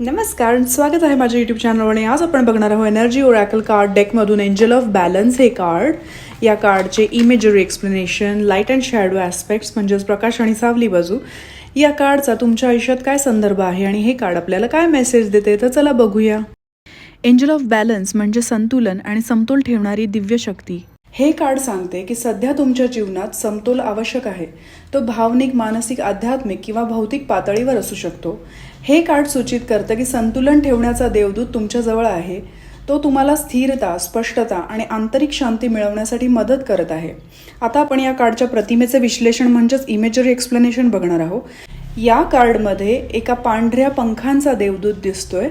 नमस्कार स्वागत आहे माझ्या यूट्यूब चॅनलवर आणि आज आपण बघणार आहोत एनर्जी ओरॅकल कार्ड डेकमधून एंजल ऑफ बॅलन्स हे कार्ड या कार्डचे imagery explanation light and shadow aspects म्हणजेच प्रकाश आणि सावली बाजू. या कार्डचा तुमच्या आयुष्यात काय संदर्भ आहे आणि हे कार्ड आपल्याला काय मेसेज देते? तर चला बघूया. एंजल ऑफ बॅलन्स म्हणजे संतुलन आणि समतोल ठेवणारी दिव्य शक्ती. हे कार्ड सांगते की सध्या तुमच्या जीवनात समतोल आवश्यक आहे. तो भावनिक मानसिक आध्यात्मिक किंवा भौतिक पातळीवर असू शकतो. हे कार्ड सूचित करतं की संतुलन ठेवण्याचा देवदूत तुमच्याजवळ आहे. तो तुम्हाला स्थिरता स्पष्टता आणि आंतरिक शांती मिळवण्यासाठी मदत करत आहे. आता आपण या कार्डच्या प्रतिमेचे विश्लेषण म्हणजेच इमेजरी एक्सप्लेनेशन बघणार आहोत. या कार्डमध्ये एका पांढऱ्या पंखांचा देवदूत दिसतोय.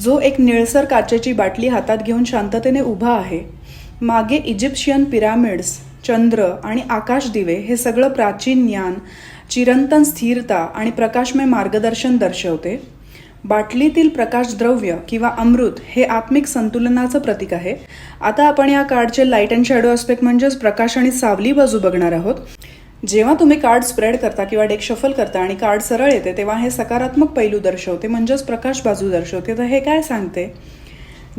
जो एक निळसर काचेची बाटली हातात घेऊन शांततेने उभा आहे. मागे इजिप्शियन पिरामिड्स चंद्र आणि आकाशदिवे हे सगळं प्राचीन ज्ञान चिरंतन स्थिरता आणि प्रकाशमय मार्गदर्शन दर्शवते. बाटलीतील प्रकाशद्रव्य किंवा अमृत हे आत्मिक संतुलनाचं प्रतीक आहे. आता आपण या कार्डचे लाइट अँड शॅडो अस्पेक्ट म्हणजेच प्रकाश आणि सावली बाजू बघणार आहोत. जेव्हा तुम्ही कार्ड स्प्रेड करता किंवा डेक शफल करता आणि कार्ड सरळ येते तेव्हा हे सकारात्मक पैलू दर्शवते म्हणजेच प्रकाश बाजू दर्शवते. तर हे काय सांगते?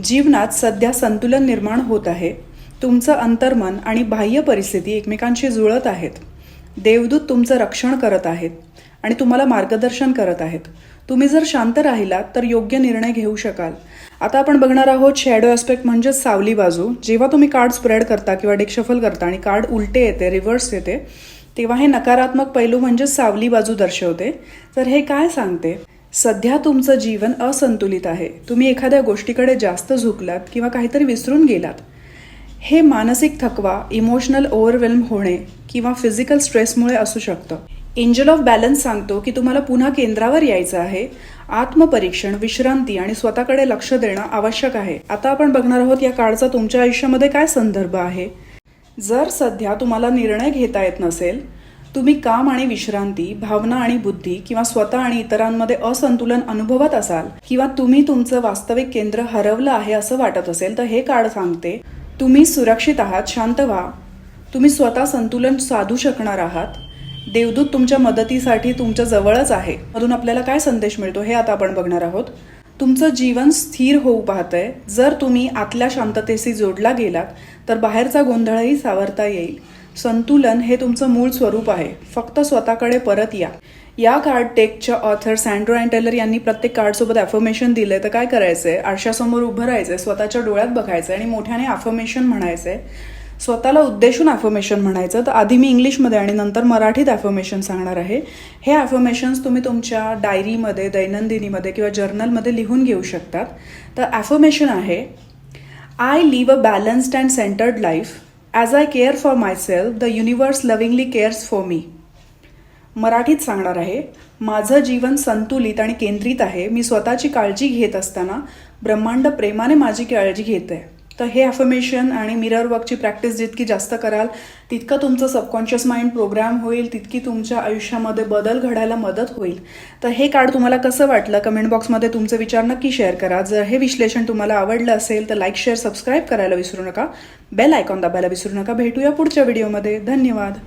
जीवनात सध्या संतुलन निर्माण होत आहे. तुमचं अंतर्मन आणि बाह्य परिस्थिती एकमेकांशी जुळत आहेत. देवदूत तुमचं रक्षण करत आहेत आणि तुम्हाला मार्गदर्शन करत आहेत. तुम्ही जर शांत राहिलात तर योग्य निर्णय घेऊ शकाल. आता आपण बघणार आहोत शॅडो ॲस्पेक्ट म्हणजेच सावली बाजू. जेव्हा तुम्ही कार्ड स्प्रेड करता किंवा डिक्शफल करता आणि कार्ड उलटे येते रिव्हर्स येते तेव्हा हे नकारात्मक पैलू म्हणजे सावली बाजू दर्शवते. तर हे काय सांगते? सध्या तुमचं जीवन असंतुलित आहे. तुम्ही एखाद्या गोष्टीकडे जास्त झुकलात किंवा काहीतरी विसरून गेलात. हे मानसिक थकवा इमोशनल ओव्हरवेल्म होणे किंवा फिजिकल स्ट्रेसमुळे असू शकतं. एंजल ऑफ बॅलन्स सांगतो की तुम्हाला पुन्हा केंद्रावर यायचं आहे. आत्मपरीक्षण विश्रांती आणि स्वतःकडे लक्ष देणं आवश्यक आहे. आता आपण बघणार आहोत या काळचा तुमच्या आयुष्यामध्ये काय संदर्भ आहे. जर सध्या तुम्हाला निर्णय घेता येत नसेल तुम्ही काम आणि विश्रांती भावना आणि बुद्धी किंवा स्वतः आणि इतरांमध्ये असंतुलन अनुभवत असाल किंवा तुम्ही तुमचं वास्तविक केंद्र हरवलं आहे असं वाटत असेल तर हे कार्ड सांगते. तुम्ही सुरक्षित आहात शांत व्हा. तुम्ही स्वतः संतुलन साधू शकणार आहात. देवदूत तुमच्या मदतीसाठी तुमच्या जवळच आहे. मधून आपल्याला काय संदेश मिळतो हे आता आपण बघणार आहोत. तुमचं जीवन स्थिर होऊ पाहतंय. जर तुम्ही आतल्या शांततेशी जोडला गेलात तर बाहेरचा गोंधळही सावरता येईल. संतुलन हे तुमचं मूळ स्वरूप आहे. फक्त स्वतःकडे परत या. या कार्ड टेकच्या ऑथर सँड्रो अँड टेलर यांनी प्रत्येक कार्डसोबत ॲफर्मेशन दिलं तर काय करायचंय? आरशासमोर उभं राहायचंय स्वतःच्या डोळ्यात बघायचं आणि मोठ्याने ॲफर्मेशन म्हणायचंय. स्वतःला उद्देशून ॲफर्मेशन म्हणायचं तर आधी मी इंग्लिशमध्ये आणि नंतर मराठीत ॲफर्मेशन सांगणार आहे. हे ॲफर्मेशन्स तुम्ही तुमच्या डायरीमध्ये दैनंदिनीमध्ये किंवा जर्नलमध्ये लिहून घेऊ शकतात. तर ॲफर्मेशन आहे I live a balanced and centred life as I care for myself the universe lovingly cares for me मराठीत सांगणार आहे माझं जीवन संतुलित आणि केंद्रित आहे. मी स्वतःची काळजी घेत असताना ब्रह्मांड प्रेमाने माझी काळजी घेत आहे तर हे ॲफर्मेशन आणि मिरर वर्कची प्रॅक्टिस जितकी जास्त कराल तितकं तुमचं सबकॉन्शियस माइंड प्रोग्राम होईल तितकी तुमच्या आयुष्यामध्ये बदल घडायला मदत होईल. तर हे कार्ड तुम्हाला कसं वाटलं? कमेंट बॉक्समध्ये तुमचे विचार नक्की शेअर करा. जर हे विश्लेषण तुम्हाला आवडलं असेल तर लाईक शेअर सबस्क्राईब करायला विसरू नका. बेल आयकॉन दाबायला विसरू नका. भेटूया पुढच्या व्हिडिओमध्ये धन्यवाद.